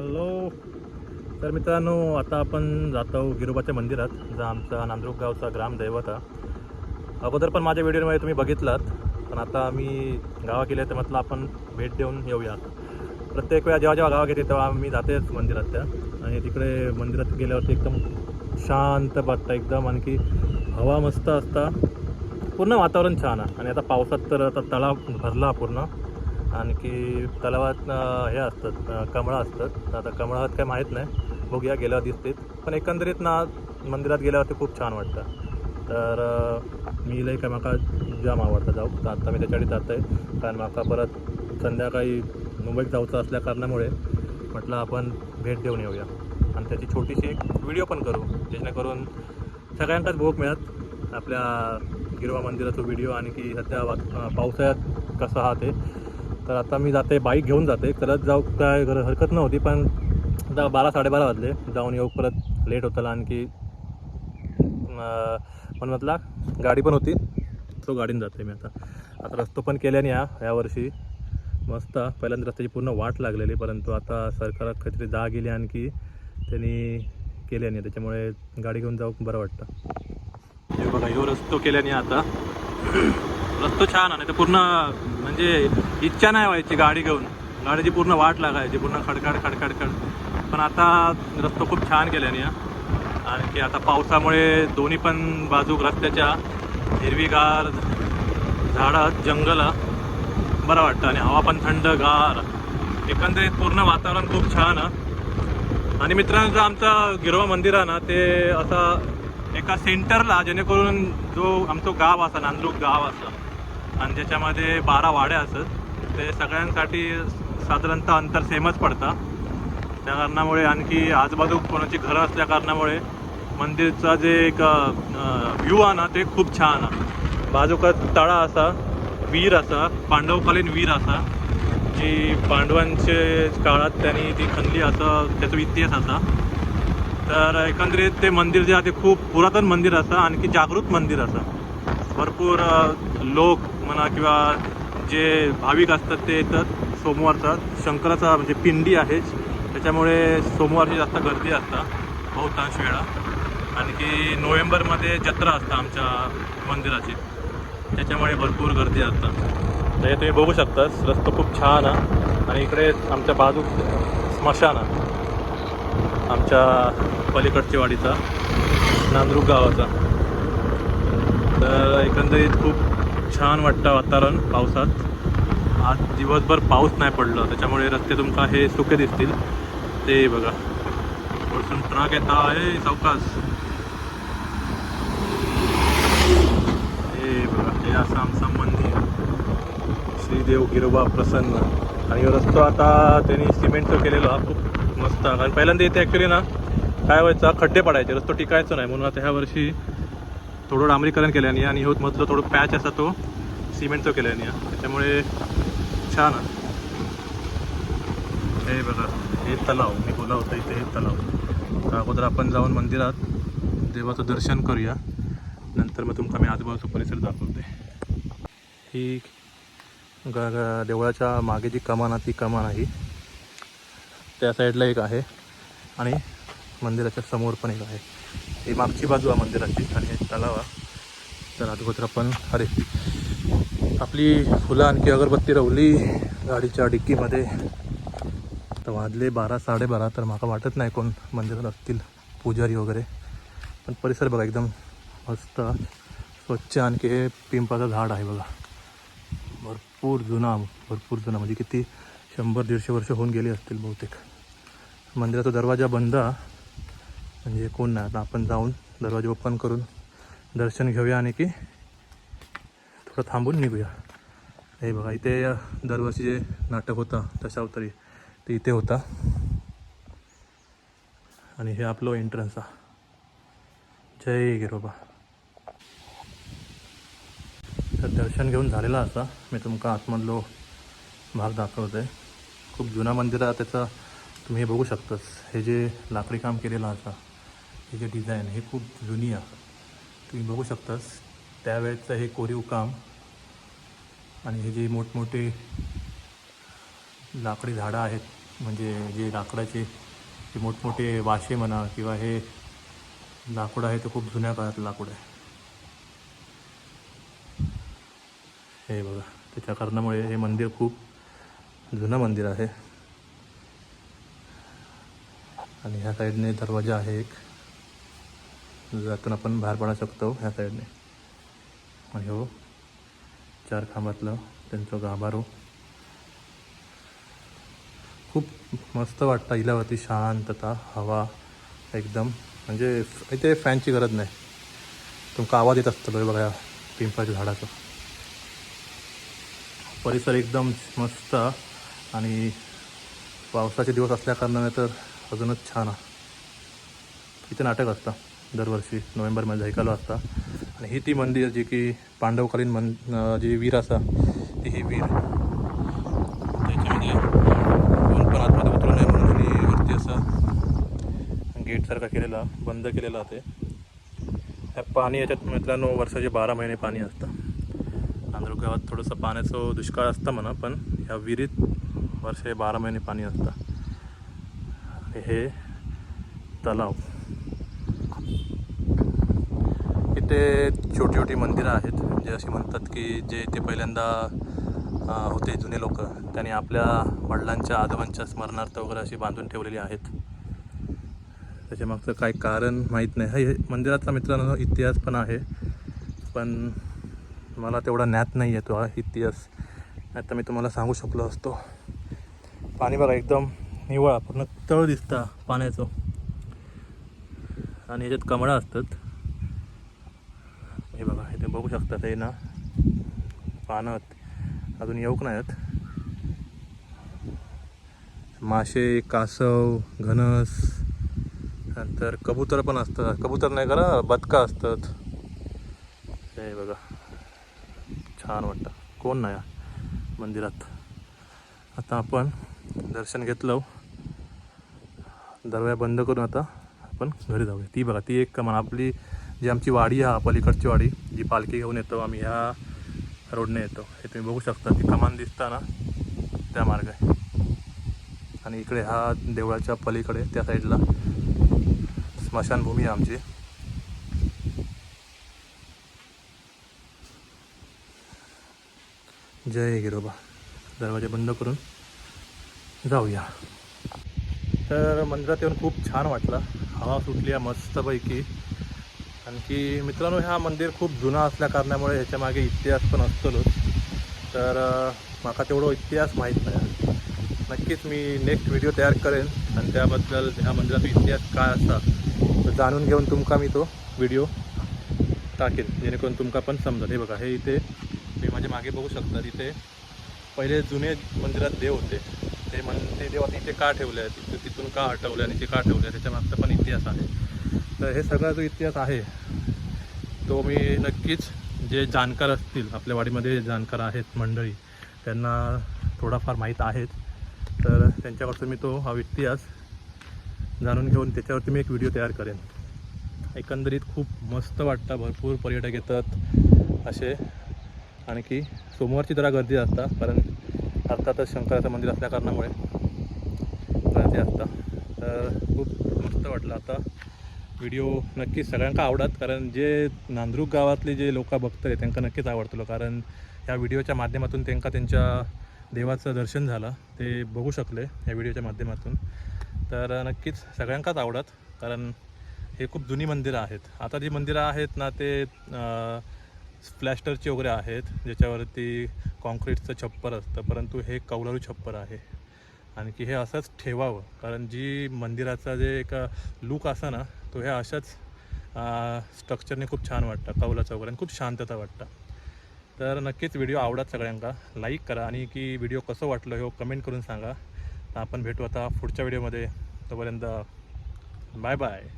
Hello तर मित्रांनो आता आपण जातो गिरोबाच्या मंदिरात जो आमचा नांद्रुक गावचा ग्रामदैवत अगोदर पण माझ्या व्हिडिओमध्ये तुम्ही बघितलात पण आता मी गावा गेले तर म्हटलं आपण भेट देऊन येऊया प्रत्येक वेळा जेव्हा जेव्हा गावात येते तेव्हा मी जातेच मंदिरात त्या. आणि तिकडे मंदिरात गेल्यावरती एकदम शांत वाटतं एकदम आणखी हवा मस्त असता. पूर्ण वातावरण छान आहे. आणि आता पावसात तर आता तलाव भरला पूर्ण. आणखी तलावात हे असतात कमळा कमळं असतात. आता कमळात काय माहीत नाही. बघूया गेल्यावर दिसतेत पण एकंदरीत ना मंदिरात गेल्यावरती खूप छान वाटतं. तर मी लई काय माका जाम आवडतं जाऊ. आत्ता आता मी त्याच्याकडे जात आहे कारण माका परत संध्याकाळी मुंबईत जाऊचं असल्या कारणामुळे म्हटलं आपण भेट देऊन येऊया. आणि त्याची छोटीशी एक व्हिडिओ पण करू. जेणेकरून सगळ्यांकाच भोग मिळत. आपल्या गिरवा मंदिराचा व्हिडिओ आणि की सध्या वा पावसाळ्यात कसं हा ते. तर आता मी जाते बाईक घेऊन जाते. चलत जाऊ काय हरकत नव्हती पण आता बारा साडेबारा वाजले. जाऊन येऊ परत लेट होतं आणखी पण म्हटला गाडी पण होती. तो गाडीने जाते मी आता. आता रस्तो पण केल्याने या यावर्षी मस्त. पहिल्यांदा रस्त्याची पूर्ण वाट लागलेली परंतु आता सरकारात काहीतरी जा गेली आणखी. त्यांनी केल्याने त्याच्यामुळे गाडी घेऊन जाऊ बरं वाटतं. हे बघा ह्यो रस्तो केल्याने आता. रस्तो छान आणि तर पूर्ण म्हणजे इच्छा नाही व्हायची गाडी घेऊन. गाडीची पूर्ण वाट लागायची पूर्ण खडखड खडखड खड पण आता रस्तो खूप छान केल्याने हा. आणखी आता पावसामुळे दोन्ही पण बाजू रस्त्याच्या हिरवीगार झाडं जंगल बरं वाटतं आणि हवा पण थंडगार. एकंदरीत पूर्ण वातावरण खूप छान आहे आणि मित्रांनो जो आमचा गिरोवा मंदिर आहे ना ते असा एका सेंटरला जेणेकरून जो आमचं गाव असा नांदरूक गाव असा आणि ज्याच्यामध्ये बारा वाड्या असत ते सगळ्यांसाठी साधारणतः अंतर सेमच पडतं. त्या कारणामुळे आणखी आजूबाजू कोणाची घरं असल्या कारणामुळे मंदिरचा जे एक व्ह्यू आहे ना ते खूप छान आहे. बाजूका तळा असा वीर असा पांडवकालीन वीर असा जी पांडवांचे काळात त्यांनी ती खणली असं त्याचा इतिहास असा. तर एकंदरीत ते मंदिर जे आहे ते खूप पुरातन मंदिर असं आणखी जागृत मंदिर असं. भरपूर लोक म्हणा किंवा जे भाविक असतात ते येतात सोमवारचा शंकराचा म्हणजे पिंडी आहे. त्याच्यामुळे सोमवारची जास्त गर्दी असतात बहुतांश वेळा. आणखी नोव्हेंबरमध्ये जत्रा असतं आमच्या मंदिराची. त्याच्यामुळे भरपूर गर्दी असतात तर हे तुम्ही बघू शकताच रस्ता खूप छान आहे. आणि इकडे आमच्या बाजू स्मशान आहे. आमच्या पलीकडच्या वाडीचा नांद्रुक गावाचा. तर एकंदरीत खूप छान वाटतं वातावरण पावसात. आज दिवसभर पाऊस नाही पडलं त्याच्यामुळे रस्ते तुमका हे सुके दिसतील. ते बघा. वरतून ट्रक येता आहे सावकाश. हे बघा हे असं आमचं मंदिर श्रीदेव गिरोबा प्रसन्न. आणि रस्तो आता त्यांनी सिमेंटचं केलेलं हा खूप मस्त. कारण पहिल्यांदा इथे ॲक्च्युली ना काय व्हायचं खड्डे पडायचे. रस्तो टिकायचं नाही. म्हणून आता ह्या वर्षी थोडं डांबरीकरण केल्याने आणि हो मधलं थोडं पॅच असा तो सिमेंटचं केल्याने त्याच्यामुळे छान हे बघा हे तलाव मी बोला होतं इथे हे तलाव. अगोदर आपण जाऊन मंदिरात देवाचं दर्शन करूया. नंतर मग तुमका मी आजूबाजूचा परिसर दाखवते. ही ग ग- देवळाच्या मागे जी कमान आहे ती कमान आहे. त्या साईडला एक आहे आणि मंदिराच्या समोर पण एक आहे. ही मागची बाजू आहे मंदिराची आणि हे तलाव आहे. तर अगोदर आपण अरे आपली फुलं आणखी अगरबत्ती रवली गाडीच्या डिक्कीमध्ये. तर वाजले बारा साडेबारा तर मला वाटत नाही कोण मंदिरात असतील पुजारी वगैरे. पण परिसर बघा एकदम मस्त स्वच्छ आणखी हे पिंपाचं झाड आहे बघा. भरपूर जुना भरपूर जुना म्हणजे किती शंभर दीडशे वर्ष होऊन गेली असतील बहुतेक. मंदिराचा दरवाजा बंद आहे. म्हणजे कोण नाही. आता आपण जाऊन दरवाजे ओपन करून दर्शन घेऊया आणि की थोडं थांबून निघूया. हे बघा इथे दरवर्षी जे नाटक होतं तशा तरी ते इथे होता. आणि हे आपलं एंट्रन्स आहे. जय गिरोबा. तर दर्शन घेऊन झालेला असा. मी तुमका आतमधलो भाग दाखवत आहे खूप जुना मंदिर आहे त्याचा तुम्ही हे बघू शकताच. हे जे लाकडी काम केलेलं असा. हे जे डिझाईन हे खूप जुनी आहे. तुम्ही बघू शकतास त्यावेळेचं हे कोरीव काम आणि हे जे मोठमोठे लाकडी झाडं आहेत म्हणजे जे लाकडाचे जे मोठमोठे वाशे म्हणा किंवा हे लाकूड आहे ते खूप जुन्या काळात लाकूड आहे. हे बघा त्याच्या कारणामुळे हे मंदिर खूप जुनं मंदिर आहे. आणि ह्या साईडने दरवाजा आहे एक. ज्यातून आपण बाहेर पडू शकतो ह्या साईडने. आणि हो चार खांबातलं त्यांचं गाभारो. खूप मस्त वाटतं इलावरती शांतता हवा एकदम. म्हणजे इथे फॅनची गरज नाही. तुमका आवाज येत असतो बघा पिंपळाच्या झाडाचा. परिसर एकदम मस्त आणि पावसाचे दिवस असल्याकारणाने तर अजूनच छान आहे. इथे नाटक असतं. दरवर्षी नोव्हेंबरमध्ये झैकालो असता. आणि ही ती मंदिर जी की पांडवकालीन मन जी वीर असा ती ही वीर. त्याच्यामध्ये कोण पण आतमध्ये उतरू नये म्हणून त्यांनी वरती असा गेटसारखा केलेला बंद केलेला ते ह्या पाणी याच्यात मित्रांनो वर्षाचे बारा महिने पाणी असतं. नांदूर गावात थोडंसं पाण्याचं दुष्काळ असतं म्हणा पण ह्या विहिरीत वर्षे बारा महिने पाणी असतं. हे तलाव. इथे छोटी छोटी मंदिरं आहेत. जे अशी म्हणतात की जे ते पहिल्यांदा होते जुने लोक. त्यांनी आपल्या वडिलांच्या आजोबांच्या स्मरणार्थ वगैरे अशी बांधून ठेवलेली आहेत. त्याच्यामागचं काय कारण माहीत नाही. हे मंदिराचा मित्रांनो इतिहास पण आहे. पण मला तेवढा ज्ञात नाही आहे तो हा इतिहास. नाही तर मी तुम्हाला सांगू शकलो असतो. पाणी बघा एकदम निवळा पूर्ण तळ दिसता पाण्याचं. आणि याच्यात कमळा असतात. तुम्ही बघू शकता ते ना. पानं अजून येऊक नाहीत. मासे कासव घनस. नंतर कबूतर पण असतात. कबूतर नाही करा बदका असतात. हे बघा. छान वाटतं. कोण नाही मंदिरात. आता आपण दर्शन घेतलं. दरव्या बंद करून आता आपण घरी जाऊया. ती बघा ती एक कमान आपली जी आमची वाडी हा पलीकडची वाडी जी पालखी घेऊन येतो आम्ही ह्या रोडने येतो. हे तुम्ही बघू शकता ती कमान दिसता ना त्या मार्ग आहे आणि इकडे हा देवळाच्या पलीकडे त्या साईडला स्मशानभूमी आहे आमची. जय गिरोबा दरवाजे बंद करून जाऊया. तर मंदिरात येऊन खूप छान वाटलं. हवा सुटली आहे मस्तपैकी. आणखी मित्रांनो हा मंदिर खूप जुना असल्या कारणामुळे ह्याच्या मागे इतिहास पण असतोच. तर माका तेवढं इतिहास माहीत नाही. नक्कीच मी नेक्स्ट व्हिडिओ तयार करेन. आणि त्याबद्दल ह्या मंदिराचा इतिहास काय असा तर जाणून घेऊन तुमका मी तो व्हिडिओ टाकेन. जेणेकरून तुमका पण समजेल. हे बघा हे इथे मी माझ्या मागे बघू शकता. इथे पहिले जुने मंदिरात देव होते. ते मन ते देव आता इथे का ठेवले आहेत? तिथून का हटवले आणि ते का ठेवले त्याच्या मागचा पण इतिहास आहे. तर हे सगळा जो इतिहास आहे तो मी नक्कीच जे जाणकार असतील आपल्या वाडीमध्ये जाणकार आहेत मंडळी त्यांना थोडाफार माहीत आहेत. तर त्यांच्याकडचं मी तो हा इतिहास जाणून घेऊन त्याच्यावरती मी एक व्हिडिओ तयार करेन. एकंदरीत खूप मस्त वाटतं भरपूर पर्यटक येतात असे. आणखी सोमवारची जरा गर्दी असता कारण अर्थातच शंकराचं मंदिर असल्या कारणामुळे. गर्दी असता. तर खूप मस्त वाटलं आता. व्हिडिओ नक्कीच सगळ्यांका आवडत कारण जे नांद्रुक गावातले जे लोक बघतले त्यांना नक्कीच आवडतलो कारण ह्या व्हिडिओच्या माध्यमातून त्यांना त्यांच्या देवाचं दर्शन झालं ते बघू शकले या व्हिडिओच्या माध्यमातून. तर नक्कीच सगळ्यांकाच आवडत कारण हे खूप जुनी मंदिरं आहेत. आता जी मंदिरं आहेत ना ते स्प्लॅस्टरचे वगैरे आहेत ज्याच्यावरती कॉन्क्रीटचं छप्पर असतं परंतु हे कौलारू छप्पर आहे. आणखी हे असंच ठेवावं. कारण जी मंदिराचा जे एक लुक असा ना तो हे अशाच स्ट्रक्चरने खूप छान वाटतं. कौलाचं वगैरे आणि खूप शांतता वाटतं. तर नक्कीच व्हिडिओ आवडत सगळ्यांका लाईक करा आणि की व्हिडिओ कसं वाटलं हे कमेंट करून सांगा. आपण भेटू आता पुढच्या व्हिडिओमध्ये तोपर्यंत बाय बाय